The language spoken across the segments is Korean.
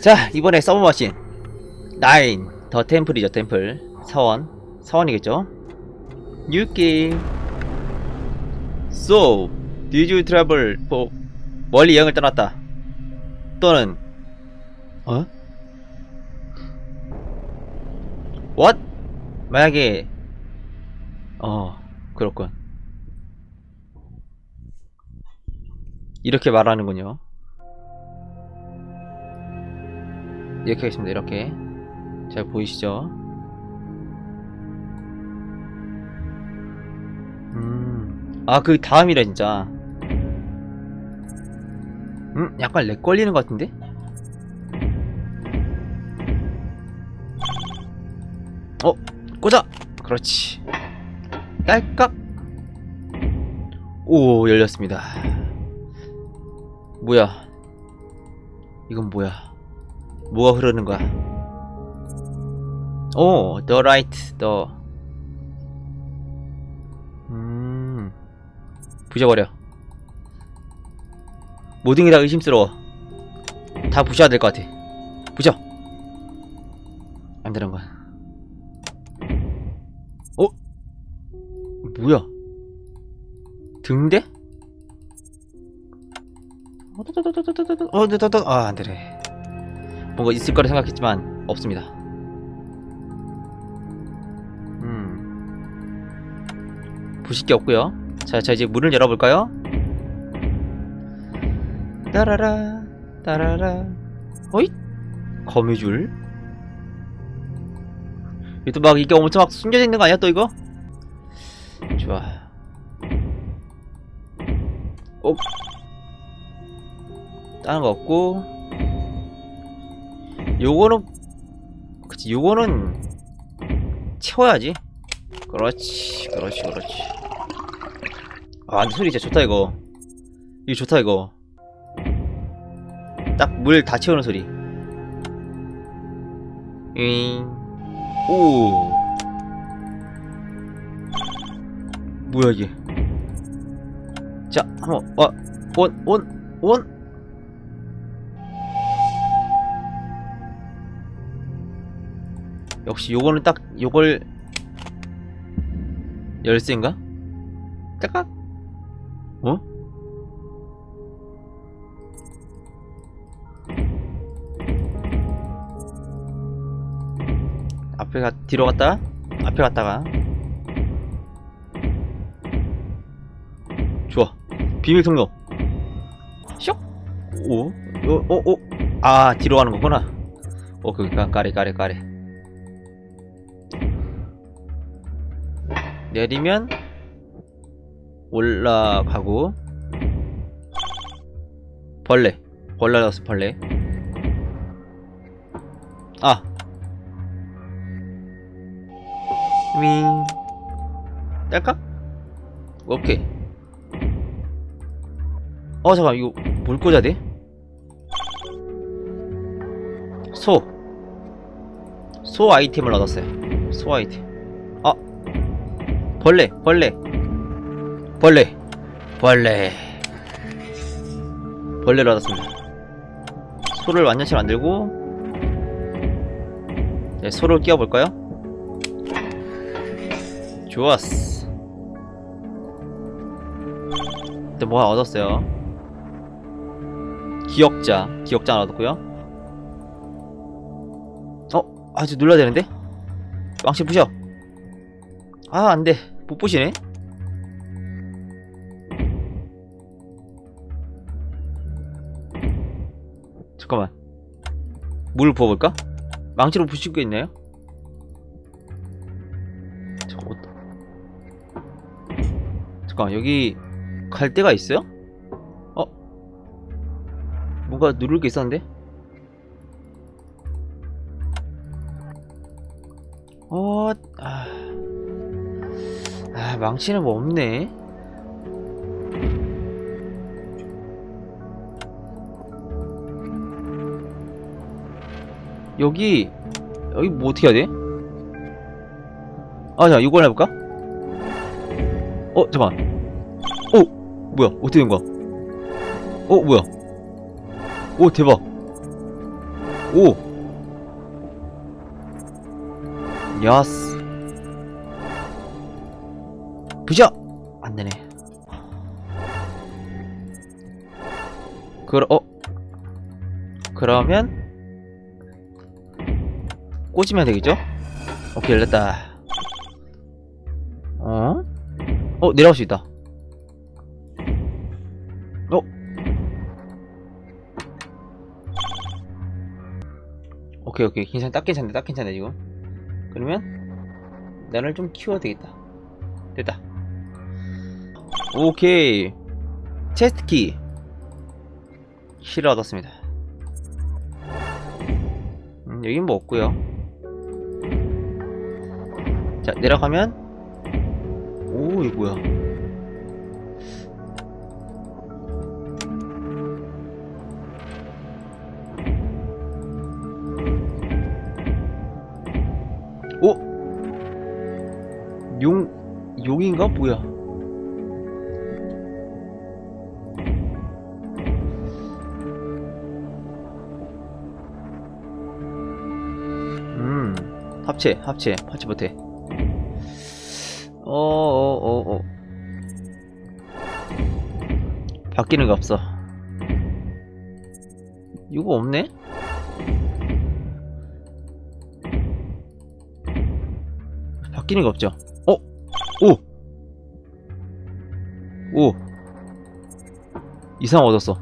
자 이번에 서브머신. 9더 템플이죠 템플. 사원. 사원이겠죠? 뉴 게임. So Did you travel for 멀리 여행을 떠났다. 또는 어? What? 만약에 어 그렇군. 이렇게 말하는군요 이렇게 하겠습니다. 이렇게. 잘 보이시죠? 음 아 그 다음이라 진짜. 음 약간 렉 걸리는 것 같은데? 어 꽂아! 그렇지. 딸깍! 오 열렸습니다. 뭐야? 이건 뭐야 뭐가 흐르는 거야 오 the right the 음 부셔버려 모든 게 다 의심스러워 다 부셔야 될 것 같아 부셔 안 되는 거야 어? 뭐야 등대? 어, 어, 아, 안 되네. 뭔가 있을 거라 생각했지만 없습니다. 음. 부실 게 없고요. 자, 자 이제 문을 열어볼까요? 따라라, 따라라. 어이? 거미줄. 이또 막 이게 엄청 막 숨겨져 있는 거 아니야 또 이거? 좋아. 어? 다른 거 없고 요거는 그치 요거는 채워야지. 그렇지 그렇지 그렇지. 아 근데 소리 진짜 좋다 이거. 이거 좋다 이거. 딱 물 다 채우는 소리. 잉오. 뭐야 이게? 자 한번 와온온온 역시 요거는 딱 요걸 열쇠인가? 딱깍 어? 앞에 가 뒤로 갔다가 앞에 갔다가 좋아 비밀 통로 쇽 오? 오? 오? 오? 아 뒤로 가는 거구나 어 그니까 까리 까리 까리 내리면 올라가고 벌레 벌레 나왔어 벌레 아 윙 딸까? 오케이 어 잠깐 이거 뭘 꽂아야 돼? 소. 소 아이템을 얻었어요. 소 아이템. 아. 벌레, 벌레. 벌레. 벌레. 벌레를 얻었습니다. 소를 완전치 만들고 네, 소를 끼워볼까요? 좋았어. 또뭐 하나 얻었어요. 기억자, 기억자 하나 얻었고요. 어? 아직 눌러야 되는데? 망치 부셔. 아, 안 돼. 못 부시네. 잠깐만. 물 부어볼까? 망치로 부실 게 있나요? 잠깐, 어떠... 잠깐, 여기 갈 데가 있어요? 어? 뭔가 누를 게 있었는데? 망치는 뭐 없네. 여기 여기 뭐 어떻게 해야 돼? 아, 자, 이걸 해볼까? 어, 잠깐. 어, 뭐야? 어떻게 된 거야? 어, 뭐야? 오, 대박. 오! 야스. 부셔! 안 되네. 그러, 어? 그러면, 꽂으면 되겠죠? 오케이, 열렸다. 어? 어, 내려갈 수 있다. 어? 오케이, 오케이. 괜찮, 딱 괜찮네, 딱 괜찮네, 지금. 그러면, 나를 좀 키워야 되겠다. 됐다. 오케이. 체스트 키. 키를 얻었습니다. 음, 여긴 뭐 없고요. 자, 내려가면 오, 이거 뭐야? 오! 용, 용인가? 뭐야? 합체, 합체, 합체 못해. 어, 어, 어, 어. 바뀌는 거 없어. 이거 없네? 바뀌는 거 없죠? 어? 오! 오! 이상 얻었어.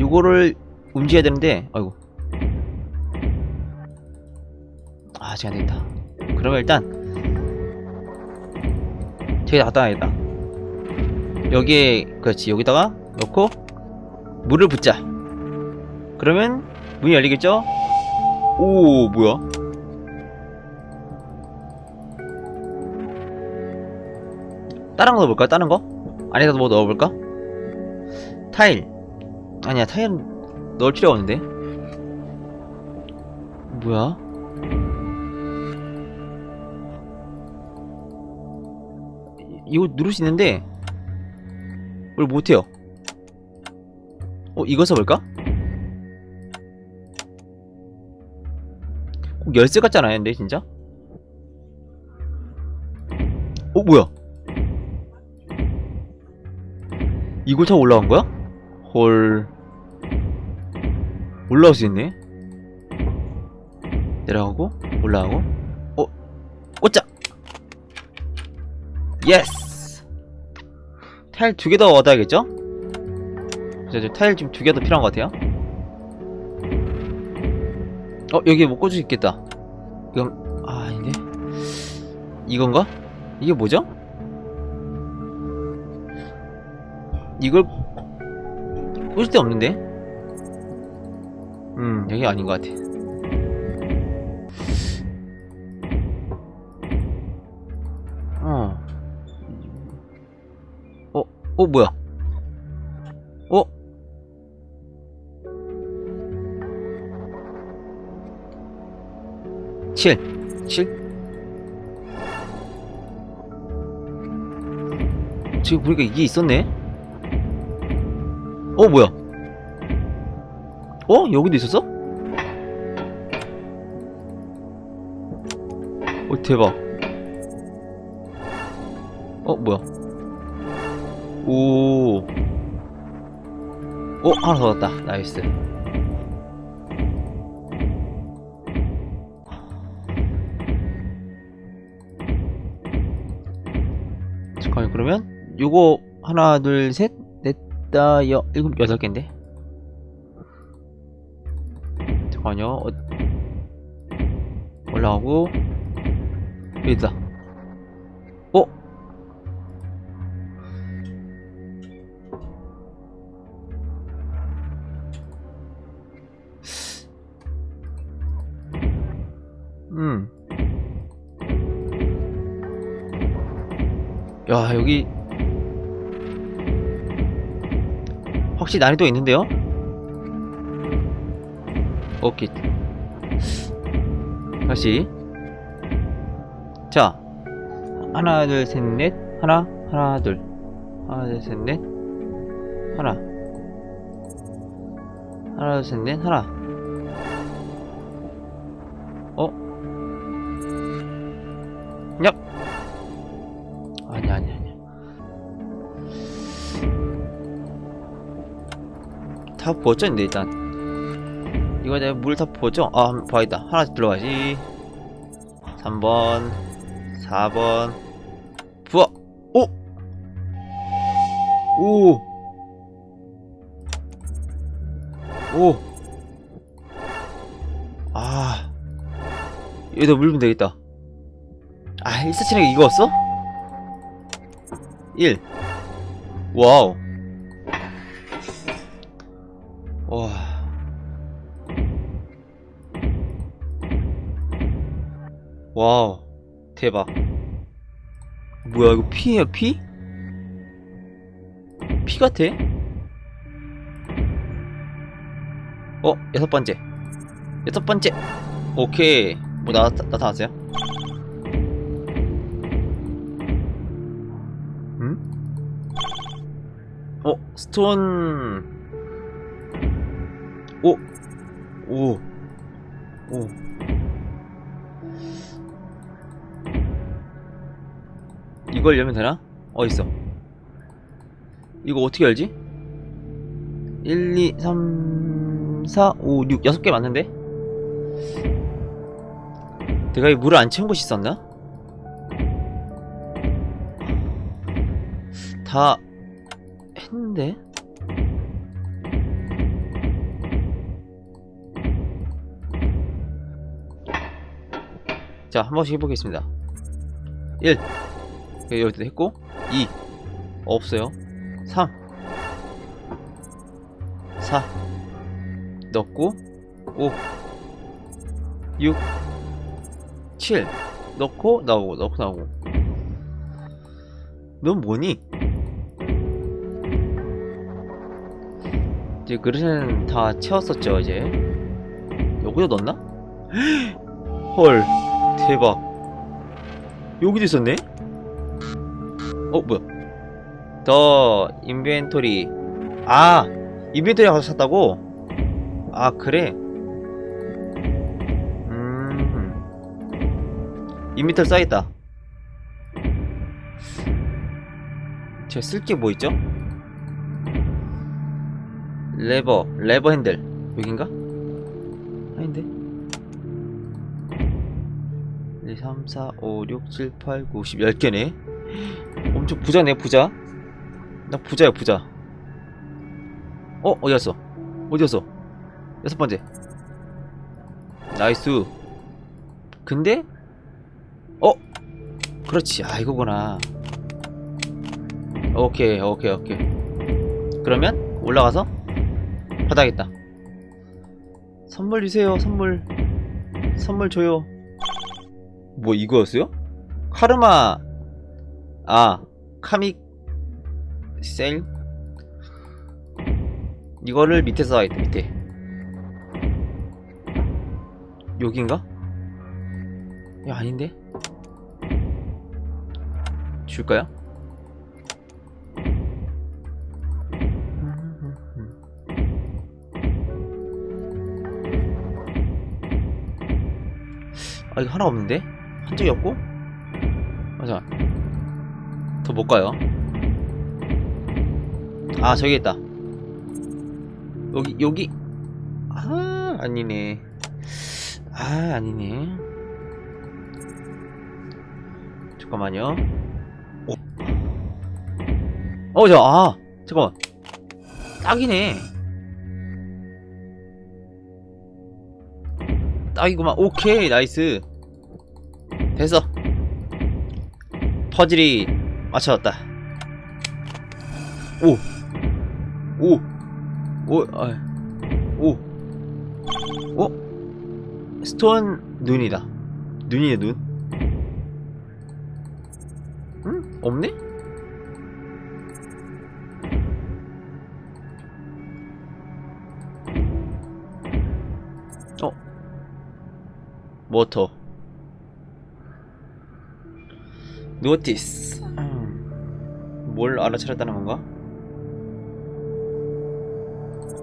요거를 움직여야 되는데, 아이고. 아, 제가 안 되겠다. 그러면 일단, 저기다 갖다 놔야겠다. 여기에, 그렇지, 여기다가 넣고, 물을 붓자. 그러면, 문이 열리겠죠? 오, 뭐야? 다른 거 넣어볼까? 다른 거? 안에다 뭐 넣어볼까? 타일. 아니야, 타일 넣을 필요가 없는데. 뭐야? 이- 이거 누를 수 있는데 뭘 못해요. 어, 이거 써볼까? 꼭 열쇠 같지 않아요, 근데 진짜? 어, 뭐야? 이걸 타고 올라간 거야? 헐. 올라올 수 있네? 내려가고, 올라가고, 어, 꽂자! 예스! 타일 두 개 더 얻어야겠죠? 저, 저 타일 지금 두 개 더 필요한 것 같아요. 어, 여기 못 꽂을 수 있겠다. 이건, 아, 아닌데? 이건가? 이게 뭐죠? 이걸 꽂을 데 없는데? 음, 여기 아닌 것 같아. 어. 어, 어, 뭐야? 어? 칠, 칠? 지금 보니까 이게 있었네? 어, 뭐야? 어? 여기도 있었어? 어, 대박. 어, 뭐야? 오. 어, 하나 더 왔다. 나이스. 잠깐만, 그러면, 요거, 하나, 둘, 셋, 넷, 다, 여, 일곱, 여덟 개인데? 잠깐만요. 어, 올라가고, 여기 있다. 어? 음. 야, 여기 확실히 난이도 있는데요? 오케이. 다시. 자. 하나, 둘, 셋, 넷. 하나, 하나, 둘. 하나, 둘, 셋, 넷. 하나 하나 둘 셋 넷 하나 어? 얍 아니야 아니야 아니야 다 근데 일단 이거 내가 물다 부었죠? 아 봐야겠다 하나씩 들어가야지 3번 4번 부어 오! 오! 오! 아 여기다 물면 되겠다 아 147에 이거였어? 1 와우 와우 대박 뭐야 이거 피예요 피? 피 같아? 어 여섯 번째 여섯 번째 오케이 뭐 나, 나타났어요? 음? 어 스톤 오! 오! 오! 이걸 열면 되나? 어딨어? 이거 어떻게 열지? 1, 2, 3, 4, 5, 6, 6개 맞는데? 내가 이 물을 안 채운 곳이 있었나? 다 했는데? 자, 한 번씩 해보겠습니다. 1. 여기도 했고, 2. 없어요. 3. 4. 넣고, 5. 6. 7. 넣고, 나오고, 넣고, 나오고. 넌 뭐니? 이제 그릇은 다 채웠었죠, 이제. 여기도 넣었나? 헐. 대박 여기도 있었네? 어 뭐야 더 인벤토리 아 인벤토리 가서 샀다고? 아 그래 음 인벤토리 써야겠다 제가 쓸게 뭐 있죠? 레버 레버 핸들 여긴가? 아닌데 1, 2, 3, 4, 5, 6, 7, 8, 9, 10, 10개네. 엄청 부자네, 부자. 나 부자야, 부자. 어, 어디 갔어? 어디 갔어? 여섯 번째. 나이스. 근데? 어? 그렇지. 아, 이거구나. 오케이, 오케이, 오케이. 그러면 올라가서 받아야겠다. 선물 주세요, 선물. 선물 줘요. 뭐 이거였어요? 카르마 아 카믹 셀 이거를 밑에 써야겠다 밑에 여긴가? 야 아닌데? 줄까요? 아 이거 하나 없는데? 한 적이 없고? 맞아. 더못 가요. 아, 저기 있다. 여기, 여기. 아, 아니네. 아, 아니네. 잠깐만요. 오. 어, 저, 아, 잠깐만. 딱이네. 딱이구만. 오케이, 나이스. 됐어. 퍼즐이 맞춰졌다. 오, 오, 오, 아, 오, 오. 스톤 눈이다. 눈이네 눈. 응? 없네? 어. 모터. 노티스 음. 뭘 알아차렸다는 건가?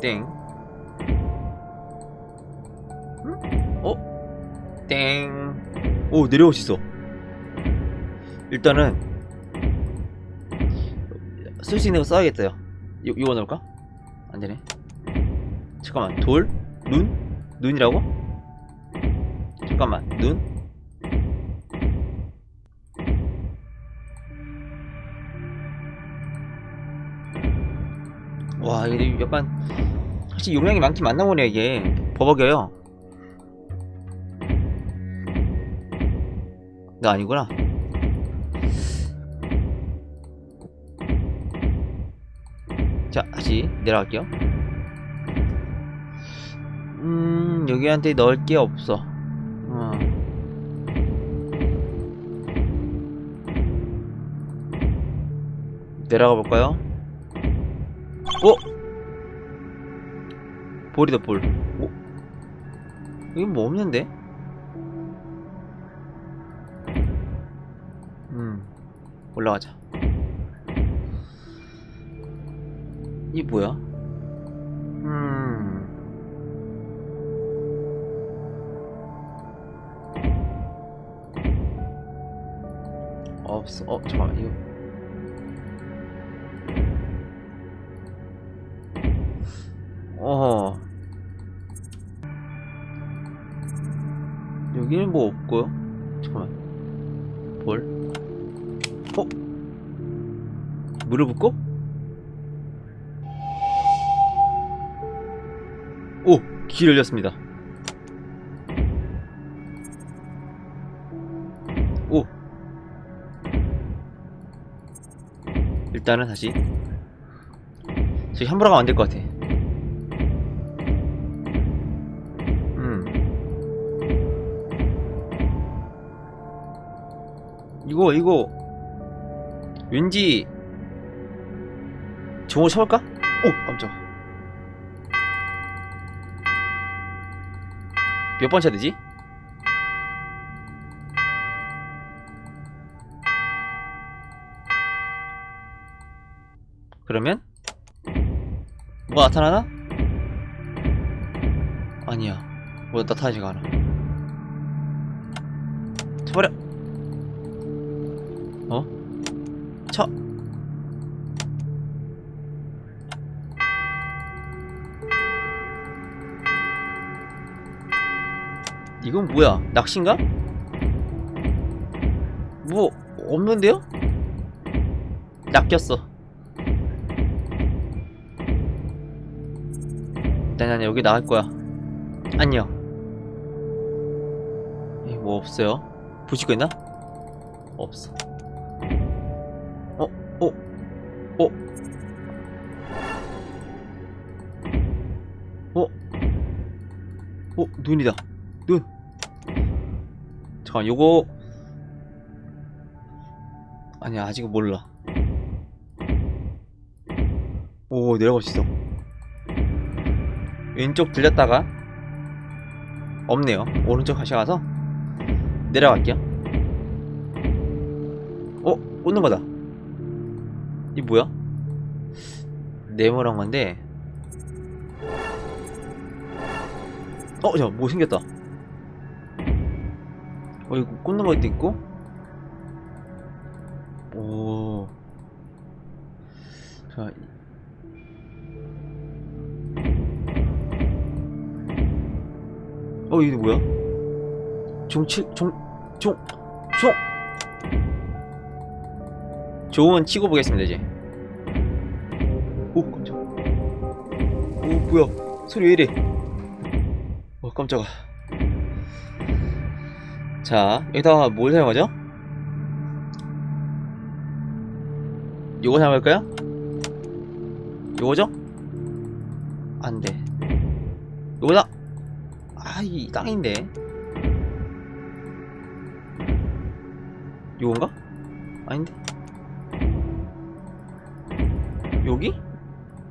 땡. 응? 어? 땡. 오, 있어. 일단은 쓸 수 있는 거 써야겠다. 요 이- 이거 넣을까? 안 되네. 잠깐만. 돌? 눈? 눈이라고? 잠깐만. 눈? 와, 이게 약간 확실히 용량이 많긴 많나 보네 이게 버벅여요. 나 아니구나. 자, 다시 내려갈게요. 음, 여기한테 넣을 게 없어. 어. 내려가 볼까요? 어? 볼이다 볼. 어? 여기 뭐 없는데? 음, 올라가자. 이 뭐야? 음. 없어. 어, 잠깐만, 이거. 어허. 여기는 뭐 없고요. 잠깐만. 볼. 어? 물을 붓고? 오! 길 열렸습니다. 오! 일단은 다시. 저기 함부로 가면 안 될 것 같아. 이거, 이거. 왠지. 종을 쳐볼까? 오! 깜짝. 몇 번 쳐야 되지? 그러면 뭐가 나타나나? 아니야 뭐 나타나지가 않아 쳐버려 쳐 이건 뭐야? 낚시인가? 뭐 없는데요? 낚였어. 난, 난 여기 나갈 거야. 안녕. 뭐 없어요? 거 있나? 없어. 어? 어? 어? 어? 눈이다. 눈. 잠깐 요거 아니야 아직은 몰라 오 내려갈 수 있어 왼쪽 들렸다가 없네요 오른쪽 다시 가서 내려갈게요 어? 꽂는 거다 이 뭐야? 네모란 건데 어? 잠깐 뭐 생겼다 어 이거 꽂는 것도 있고 오. 자. 이- 어 이게 뭐야? 종 칠 종 종 종. 종은 치고 보겠습니다 이제. 오 깜짝. 오 뭐야? 소리 왜 이래? 어 깜짝아. 자, 여기다가 뭘 사용하죠? 요거 사용할까요? 요거죠? 안 돼. 요거다! 아, 이 땅인데. 요건가? 아닌데? 여기?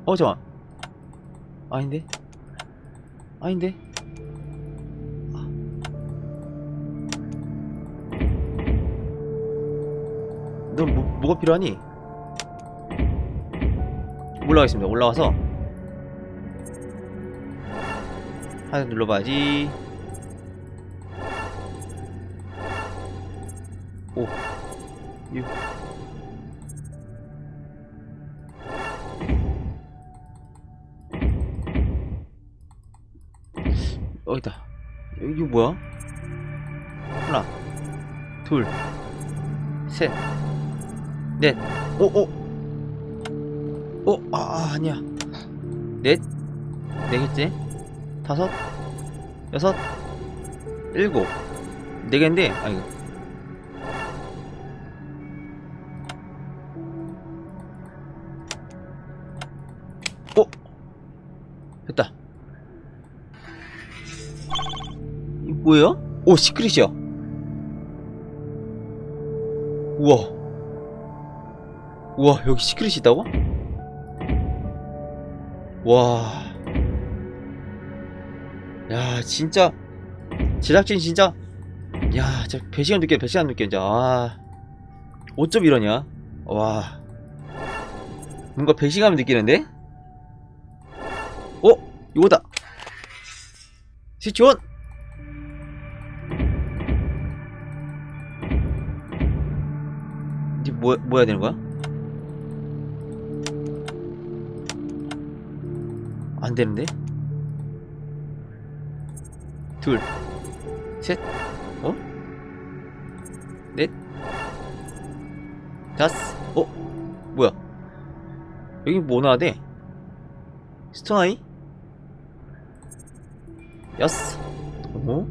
어, 잠깐. 아닌데? 아닌데? 너 뭐, 뭐가 필요하니? 올라가겠습니다. 올라와서 하나 눌러봐야지. 어디다. 여기 뭐야? 하나, 둘, 셋, 넷. 오, 오. 오, 아, 아 아니야. 넷, 네 개째, 다섯, 여섯, 일곱, 네 개인데, 아이고. 뭐예요? 오, 시크릿이야. 우와. 우와, 여기 시크릿이 있다고? 와. 야, 진짜. 제작진 진짜. 야, 진짜 배시간 느껴, 배시간 느껴, 진짜. 아. 어쩜 이러냐? 와. 뭔가 배시감을 느끼는데? 어? 이거다! 스위치 온! 뭐, 뭐 해야 되는 거야? 안 되는데? 둘, 셋, 어? 넷, 다섯, 어? 뭐야? 여기 뭐 나와야 돼? 스톤아이? 여섯, 어?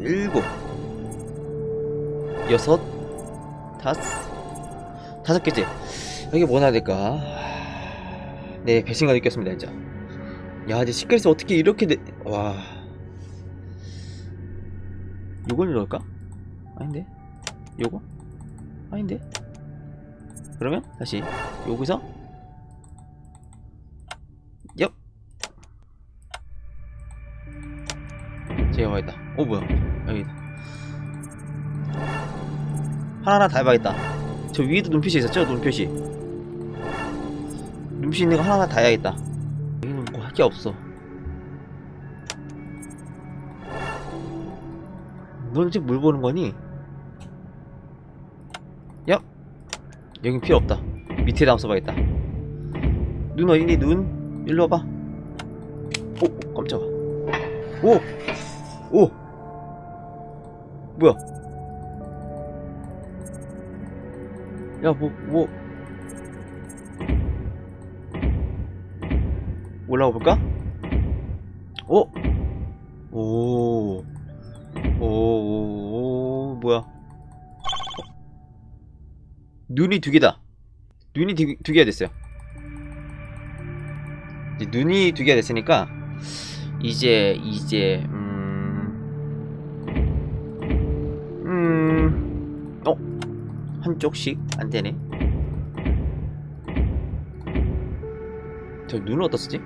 일곱, 여섯, 다섯, 다섯 개째. 여기 뭐 나와야 될까? 네, 배신감 느꼈습니다, 진짜. 야, 근데 시크릿을 어떻게 이렇게 내... 와. 요걸 넣을까? 아닌데? 요거? 아닌데? 그러면 다시 여기서 얍 제가 와있다 어 뭐야 여기다 하나하나 다 해봐야겠다 저 위에도 눈표시 있었죠? 눈표시 눈표시 있는 거 하나하나 다 해야겠다 여기는 뭐할게 없어 넌 지금 뭘 보는 거니? 야 여긴 필요 없다 밑에다 한번 써봐야겠다 눈 어디니 눈? 일로 와봐 오, 오 깜짝아 오! 오! 뭐야 야 뭐 뭐 올라가 볼까? 오! 오! 오, 오, 오, 뭐야? 눈이 두 개다. 눈이 두, 두 개가 됐어요. 이제 눈이 두 개가 됐으니까 이제 이제 한쪽씩 안 되네. 저 눈을 어디다 쓰지?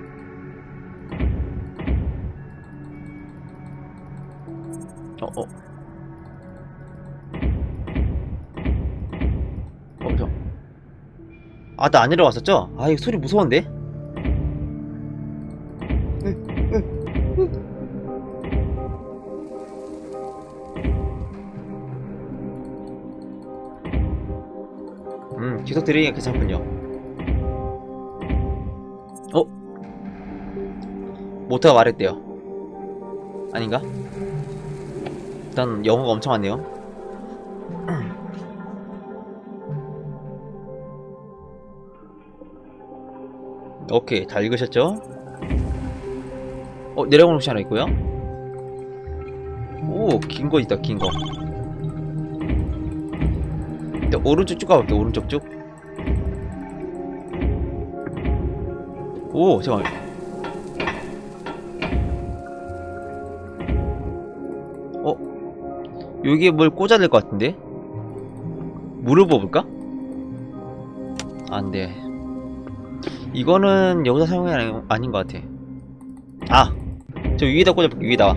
어, 어. 어, 저. 아, 나 안 내려왔었죠? 아, 이거 소리 무서운데? 들으니까 괜찮군요. 어? 모터가 말했대요. 아닌가? 일단 영어가 엄청 많네요. 오케이 다 읽으셨죠? 어 내려오는 곳이 하나 있고요. 오 긴 거 있다 긴 거. 일단 오른쪽 쭉 가볼게 오른쪽 쭉. 오 잠깐. 어 여기에 뭘 꽂아야 될 것 같은데? 물을 뽑을까? 안돼 이거는 여기서 사용이 아닌 것 같아 아! 저 위에다 꽂아볼게 위에다가